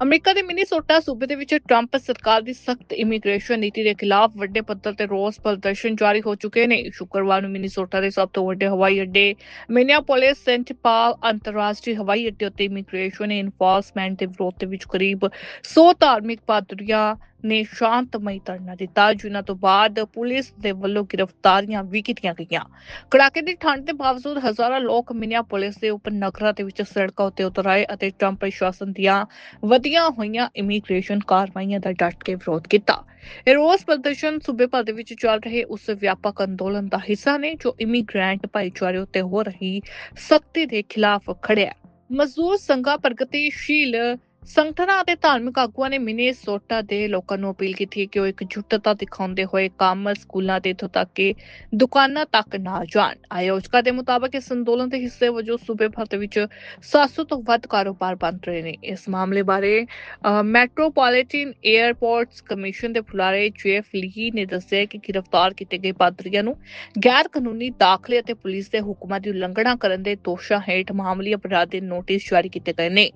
America ਦੇ Minnesota ਸੂਬੇ ਦੇ ਵਿੱਚ ਟਰੰਪ ਸਰਕਾਰ ਦੀ ਸਖਤ ਇਮੀਗ੍ਰੇਸ਼ਨ ਨੀਤੀ ਦੇ ਖਿਲਾਫ ਵੱਡੇ ਪੱਧਰ ਤੇ ਰੋਸ ਪ੍ਰਦਰਸ਼ਨ ਜਾਰੀ ਹੋ ਚੁੱਕੇ ਨੇ। ਸ਼ੁੱਕਰਵਾਰ ਨੂੰ ਮਿਨੀਸੋਟਾ ਦੇ ਸਭ ਤੋਂ ਵੱਡੇ ਹਵਾਈ ਅੱਡੇ ਮਿਨੀਆਪੋਲਿਸ ਸੈਂਟ ਪਾਲ ਅੰਤਰਰਾਸ਼ਟਰੀ ਹਵਾਈ ਅੱਡੇ ਉੱਤੇ ਇਮੀਗ੍ਰੇਸ਼ਨ ਇਨਫੋਰਸਮੈਂਟ ਦੇ ਵਿਰੋਧ ਦੇ ਵਿੱਚ ਕਰੀਬ 100 ਧਾਰਮਿਕ ਪਾਦਰੀਆਂ ਨੇ ਸ਼ਾਂਤਮਈ ਧਰਨਾ ਦਿੱਤਾ, ਜਿਨ੍ਹਾਂ ਤੋਂ ਬਾਅਦ ਪੁਲਿਸ ਦੇ ਵੱਲੋਂ ਗ੍ਰਿਫਤਾਰੀਆਂ ਵੀ ਕੀਤੀਆਂ ਗਈਆਂ। ਕੜਾਕੇ ਦੀ ਠੰਡ ਦੇ ਬਾਵਜੂਦ ਹਜ਼ਾਰਾਂ ਲੋਕ ਮਿਨੀਆਪੋਲਿਸ ਦੇ ਉਪਨਗਰਾਂ ਦੇ ਵਿੱਚ ਸੜਕਾਂ ਉੱਤੇ ਉਤਰ ਆਏ ਅਤੇ ਟਰੰਪ ਪ੍ਰਸ਼ਾਸਨ ਦੀਆਂ ਵਧੀਆਂ ਹੋਈਆਂ ਇਮੀਗ੍ਰੇਸ਼ਨ ਕਾਰਵਾਈਆਂ ਦਾ ਡਟ ਕੇ ਵਿਰੋਧ ਕੀਤਾ। ਇਹ ਰੋਸ ਪ੍ਰਦਰਸ਼ਨ ਸੂਬੇ ਭਰ ਦੇ ਵਿੱਚ ਚੱਲ ਰਹੇ ਉਸ ਵਿਆਪਕ ਅੰਦੋਲਨ ਦਾ ਹਿੱਸਾ ਨੇ, ਜੋ ਇਮੀਗ੍ਰੈਂਟ ਭਾਈਚਾਰੇ ਉੱਤੇ ਹੋ ਰਹੀ ਸਖਤੀ ਦੇ ਖਿਲਾਫ ਖੜਿਆ ਮਜ਼ਦੂਰ ਸੰਘਾਂ ਪ੍ਰਗਤੀਸ਼ੀਲ ਸੰਗਠਨਾਂ ਅਤੇ ਧਾਰਮਿਕ ਆਗੂਆਂ ਨੇ ਮਿਨੇਸੋਟਾ ਦੇ ਲੋਕਾਂ ਨੂੰ ਅਪੀਲ ਕੀਤੀ ਹੈ ਕਿ ਉਹ ਇਕਜੁੱਟਤਾ ਦਿਖਾਉਂਦੇ ਹੋਏ ਕੰਮ ਸਕੂਲਾਂ ਤੇ ਇੱਥੋਂ ਤੱਕ ਕਿ ਦੁਕਾਨਾਂ ਤੱਕ ਨਾ ਜਾਣ। ਆਯੋਜਕਾਂ ਦੇ ਮੁਤਾਬਕ ਇਸ ਅੰਦੋਲਨ ਦੇ ਹਿੱਸੇ ਵਜੋਂ ਸੂਬੇ ਭਰ ਦੇ ਵਿੱਚ 700 ਤੋਂ ਵੱਧ ਕਾਰੋਬਾਰ ਬੰਦ ਰਹੇ ਨੇ। ਇਸ ਮਾਮਲੇ ਬਾਰੇ ਮੈਟਰੋਪੋਲੀਟਨ 에ਅਰਪੋਰਟਸ ਕਮਿਸ਼ਨ ਦੇ ਬੁਲਾਰੇ ਜੇਫ ਲੀ ਨੇ ਦੱਸਿਆ ਕਿ ਗ੍ਰਿਫਤਾਰ ਕੀਤੇ ਗਏ ਪਾਦਰੀਆਂ ਨੂੰ ਗੈਰ ਕਾਨੂੰਨੀ ਦਾਖਲੇ ਅਤੇ ਪੁਲਿਸ ਦੇ ਹੁਕਮਾਂ ਦੀ ਉਲੰਘਣਾ ਕਰਨ ਦੇ ਦੋਸ਼ਾਂ ਹੇਠ ਮਾਮੂਲੀ ਅਪਰਾਧ ਦੇ ਨੋਟਿਸ ਜਾਰੀ ਕੀਤੇ ਗਏ ਨੇ।